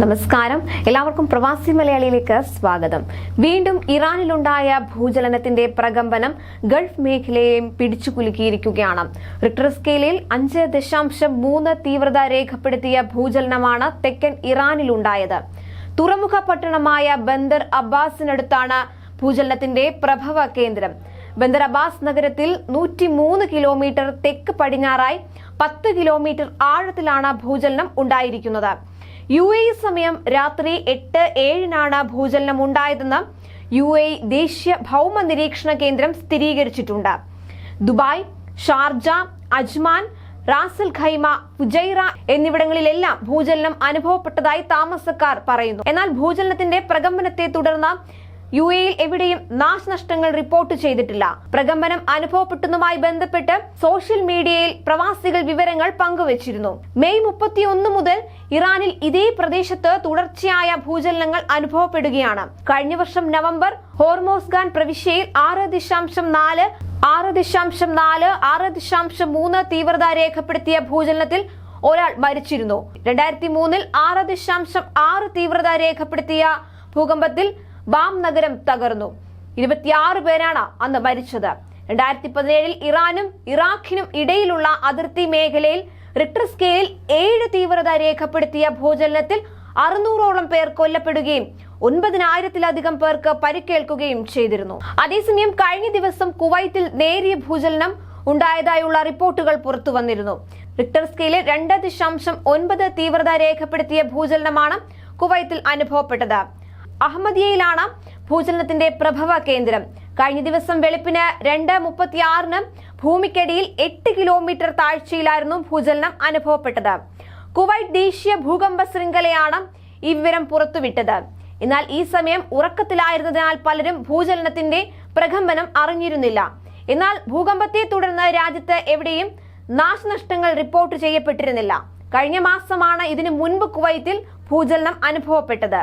നമസ്കാരം. എല്ലാവർക്കും പ്രവാസി മലയാളിയിലേക്ക് സ്വാഗതം. വീണ്ടും ഇറാനിലുണ്ടായ ഭൂചലനത്തിന്റെ പ്രകമ്പനം ഗൾഫ് മേഖലയെയും പിടിച്ചുകുലുക്കിയിരിക്കുകയാണ് റിക്ടർ സ്കെയിലിൽ അഞ്ച് ദശാംശം മൂന്ന് തീവ്രത രേഖപ്പെടുത്തിയ ഭൂചലനമാണ് തെക്കൻ ഇറാനിലുണ്ടായത്. തുറമുഖ പട്ടണമായ ബന്ദർ അബ്ബാസിനടുത്താണ് ഭൂചലനത്തിന്റെ പ്രഭവ കേന്ദ്രം. ബന്ദർ അബ്ബാസ് നഗരത്തിൽ നൂറ്റി മൂന്ന് കിലോമീറ്റർ തെക്ക് പടിഞ്ഞാറായി പത്ത് കിലോമീറ്റർ ആഴത്തിലാണ് ഭൂചലനം ഉണ്ടായിരിക്കുന്നത്. യു എ സമയം രാത്രി എട്ട് ഏഴിനാണ് ഭൂചലനം ഉണ്ടായതെന്ന് യു എ ദേശീയ ഭൗമ നിരീക്ഷണ കേന്ദ്രം സ്ഥിരീകരിച്ചിട്ടുണ്ട്. Dubai Sharjah Ajman Ras al Khaimah Fujairah എന്നിവിടങ്ങളിലെല്ലാം ഭൂചലനം അനുഭവപ്പെട്ടതായി താമസക്കാർ പറയുന്നു. എന്നാൽ ഭൂചലനത്തിന്റെ പ്രകമ്പനത്തെ തുടർന്ന് യു എയിൽ എവിടെയും നാശനഷ്ടങ്ങൾ റിപ്പോർട്ട് ചെയ്തിട്ടില്ല. പ്രകമ്പനം അനുഭവപ്പെട്ടതുമായി ബന്ധപ്പെട്ട് സോഷ്യൽ മീഡിയയിൽ പ്രവാസികൾ വിവരങ്ങൾ പങ്കുവച്ചിരുന്നു. മെയ് മുപ്പത്തിയൊന്ന് മുതൽ ഇറാനിൽ ഇതേ പ്രദേശത്ത് തുടർച്ചയായ ഭൂചലനങ്ങൾ അനുഭവപ്പെടുകയാണ്. കഴിഞ്ഞ വർഷം നവംബർ ഹോർമോസ്ഗാൻ പ്രവിശ്യയിൽ ആറ് ദശാംശം നാല് ആറ് ദശാംശം നാല് ആറ് ദശാംശം മൂന്ന് തീവ്രത രേഖപ്പെടുത്തിയ ഭൂചലനത്തിൽ ഒരാൾ മരിച്ചിരുന്നു. രണ്ടായിരത്തി മൂന്നിൽ ആറ് ദശാംശം ആറ് തീവ്രത രേഖപ്പെടുത്തിയ ഭൂകമ്പത്തിൽ ബാം നഗരം തകർന്നു. ഇരുപത്തിയാറ് പേരാണ് അന്ന് മരിച്ചത്. രണ്ടായിരത്തി പതിനേഴിൽ ഇറാനും ഇറാഖിനും ഇടയിലുള്ള അതിർത്തി മേഖലയിൽ റിക്ടർ സ്കെയിലിൽ ഏഴ് തീവ്രത രേഖപ്പെടുത്തിയ ഭൂചലനത്തിൽ അറുന്നൂറോളം പേർ കൊല്ലപ്പെടുകയും ഒൻപതിനായിരത്തിലധികം പേർക്ക് പരിക്കേൽക്കുകയും ചെയ്തിരുന്നു. അതേസമയം കഴിഞ്ഞ ദിവസം കുവൈത്തിൽ നേരിയ ഭൂചലനം ഉണ്ടായതായുള്ള റിപ്പോർട്ടുകൾ പുറത്തു വന്നിരുന്നു റിക്ടർ സ്കെയിലിൽ രണ്ട് ദശാംശം ഒൻപത് തീവ്രത രേഖപ്പെടുത്തിയ ഭൂചലനമാണ് കുവൈത്തിൽ അനുഭവപ്പെട്ടത്. അഹമ്മദിയയിലാണ് ഭൂചലനത്തിന്റെ പ്രഭവ കേന്ദ്രം. കഴിഞ്ഞ ദിവസം വെളുപ്പിന് രണ്ട് മുപ്പത്തിയാറിന് ഭൂമിക്കടിയിൽ എട്ട് കിലോമീറ്റർ താഴ്ചയിലായിരുന്നു ഭൂചലനം അനുഭവപ്പെട്ടത്. കുവൈറ്റ് ദേശീയ ഭൂകമ്പ ശൃംഖലയാണ് ഈ വിവരം പുറത്തുവിട്ടത്. എന്നാൽ ഈ സമയം ഉറക്കത്തിലായിരുന്നതിനാൽ പലരും ഭൂചലനത്തിന്റെ പ്രകമ്പനം അറിഞ്ഞിരുന്നില്ല. എന്നാൽ ഭൂകമ്പത്തെ തുടർന്ന് രാജ്യത്ത് എവിടെയും നാശനഷ്ടങ്ങൾ റിപ്പോർട്ട് ചെയ്യപ്പെട്ടിരുന്നില്ല. കഴിഞ്ഞ മാസമാണ് ഇതിനു മുൻപ് കുവൈത്തിൽ ഭൂചലനം അനുഭവപ്പെട്ടത്.